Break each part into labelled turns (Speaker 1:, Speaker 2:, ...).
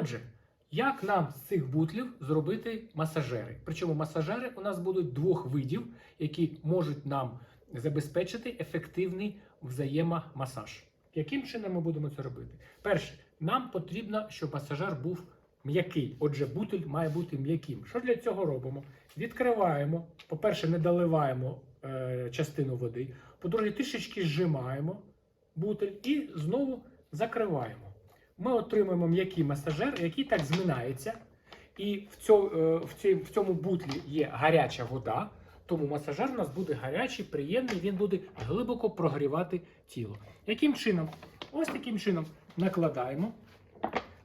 Speaker 1: Отже, як нам з цих бутлів зробити масажери? Причому масажери у нас будуть двох видів, які можуть нам забезпечити ефективний взаємомасаж. Яким чином ми будемо це робити? Перше, нам потрібно, щоб масажер був м'який. Отже, бутиль має бути м'яким. Що для цього робимо? Відкриваємо. По-перше, не доливаємо е, частину води. По-друге, трішечки зжимаємо бутиль і знову закриваємо. Ми отримуємо м'який масажер, який так зминається. І в цьому, в, цій, в цьому бутлі є гаряча вода, тому масажер у нас буде гарячий, приємний, він буде глибоко прогрівати тіло. Яким чином? Ось таким чином накладаємо,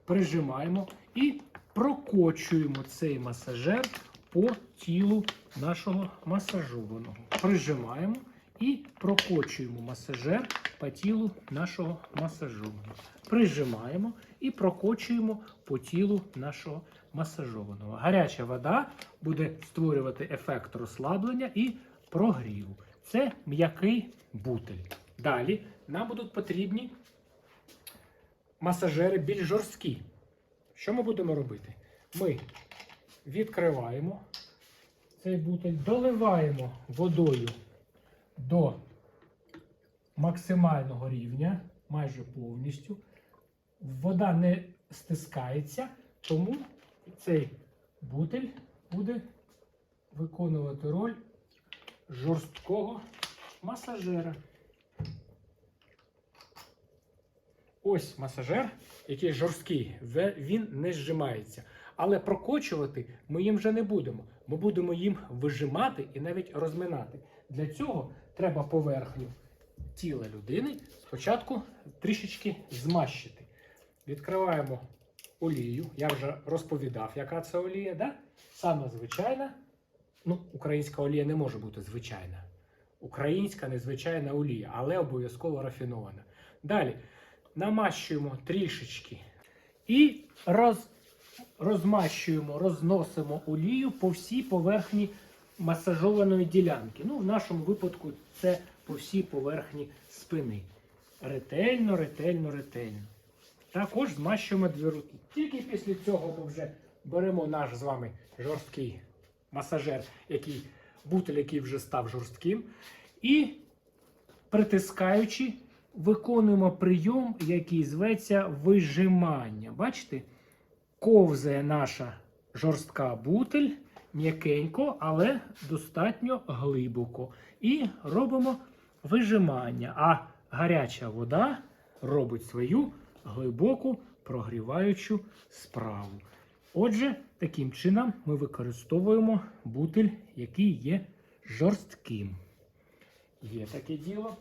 Speaker 1: прижимаємо і прокочуємо цей масажер по тілу нашого масажованого. Прижимаємо і прокочуємо масажер по тілу нашого масажованого. Прижимаємо і прокочуємо по тілу нашого масажованого. Гаряча вода буде створювати ефект розслаблення і прогріву. Це м'який бутиль. Далі нам будуть потрібні масажери більш жорсткі. Що ми будемо робити? Ми відкриваємо цей бутиль, доливаємо водою до максимального рівня, майже повністю. Вода не стискається, тому цей бутиль буде виконувати роль жорсткого масажера. Ось масажер, який жорсткий, він не зжимається. Але прокочувати ми їм вже не будемо. Ми будемо їм вижимати і навіть розминати. Для цього треба поверхню тіла людини спочатку трішечки змащити. Відкриваємо олію. Я вже розповідав, яка це олія. Да? Саме звичайна. Ну, українська олія не може бути звичайна. Українська незвичайна олія, але обов'язково рафінована. Далі намащуємо трішечки і роз, розмащуємо, розносимо олію по всій поверхні масажованої ділянки. Ну, в нашому випадку це по всій поверхні спини. Ретельно, ретельно, ретельно. Також змащуємо дві руки. Тільки після цього ми вже беремо наш з вами жорсткий масажер, який бутиль, який вже став жорстким. І притискаючи, виконуємо прийом, який зветься вижимання. Бачите? Ковзає наша жорстка бутиль м'якенько, але достатньо глибоко. І робимо вижимання. А гаряча вода робить свою глибоку прогріваючу справу. Отже, таким чином ми використовуємо бутиль, який є жорстким. Є таке діло.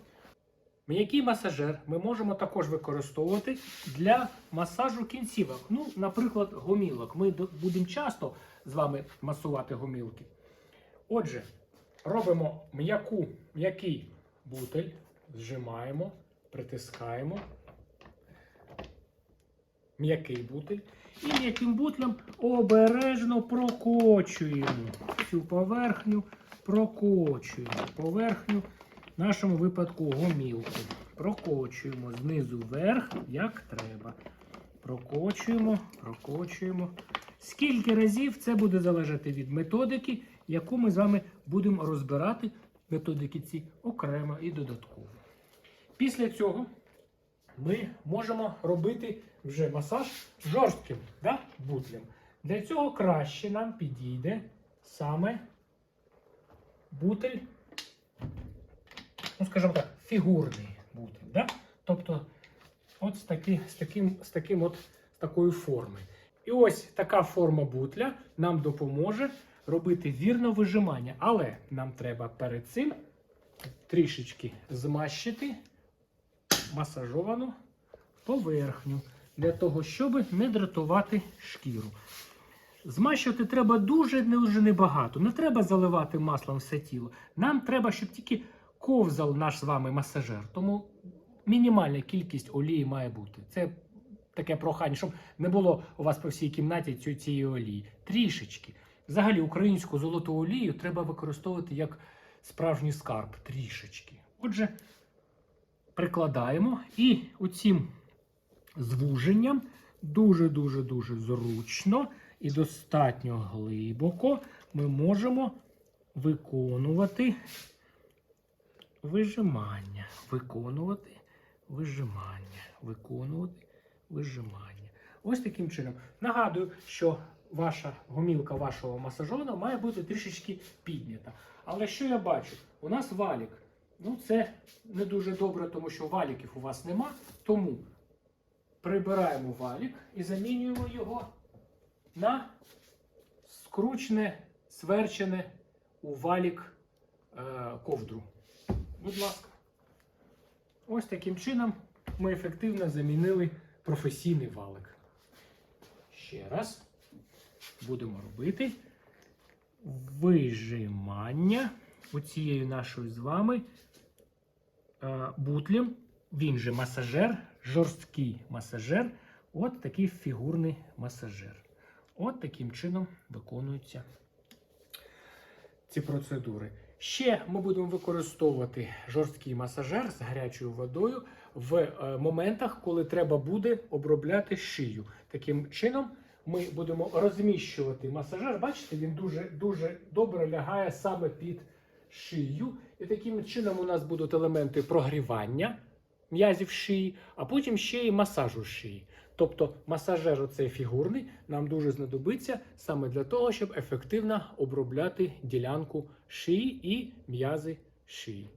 Speaker 1: М'який масажер ми можемо також використовувати для масажу кінцівок. Ну, наприклад, гомілок. Ми будемо часто з вами масувати гомілки. Отже, робимо м'яку, м'який бутель, зжимаємо, притискаємо. М'який бутель. І м'яким бутлем обережно прокочуємо цю поверхню, прокочуємо поверхню в нашому випадку гомілку. Прокочуємо знизу вверх, як треба. Прокочуємо, прокочуємо. Скільки разів це буде залежати від методики, яку ми з вами будемо розбирати методики ці окремо і додатково. Після цього ми можемо робити вже масаж жорстким да, бутлем. Для цього краще нам підійде саме бутель, скажімо так, фігурний бутель. Да? Тобто, от з, таки, з, таким, з таким от з такої форми. І ось така форма бутля нам допоможе робити вірно вижимання. Але нам треба перед цим трішечки змащити масажовану поверхню для того, щоб не дратувати шкіру. Змащувати треба дуже дуже небагато. Не треба заливати маслом все тіло. Нам треба, щоб тільки ковзав наш з вами масажер. Тому мінімальна кількість олії має бути. Це таке прохання, щоб не було у вас по всій кімнаті цієї олії. Трішечки. Взагалі, українську золоту олію треба використовувати як справжній скарб. Трішечки. Отже, прикладаємо і оцім звуженням дуже-дуже дуже зручно і достатньо глибоко ми можемо виконувати вижимання. Виконувати вижимання. Виконувати вижимання. Ось таким чином. Нагадую, що ваша гомілка вашого масажона має бути трішечки піднята. Але що я бачу? У нас валік. Ну, це не дуже добре, тому що валіків у вас нема. Тому прибираємо валік і замінюємо його на скручене, сверчене у валік е, ковдру. Будь ласка. Ось таким чином ми ефективно замінили професійний валик. Ще раз будемо робити вижимання оцією нашою з вами е, бутлем. Він же масажер, жорсткий масажер. От такий фігурний масажер. От таким чином виконуються ці процедури. Ще ми будемо використовувати жорсткий масажер з гарячою водою в е, моментах, коли треба буде обробляти шию. Таким чином ми будемо розміщувати масажер. Бачите, він дуже, дуже добре лягає саме під шию. І таким чином у нас будуть елементи прогрівання м'язів шиї, а потім ще й масажу шиї. Тобто масажер оцей фігурний нам дуже знадобиться саме для того, щоб ефективно обробляти ділянку шиї і м'язи шиї.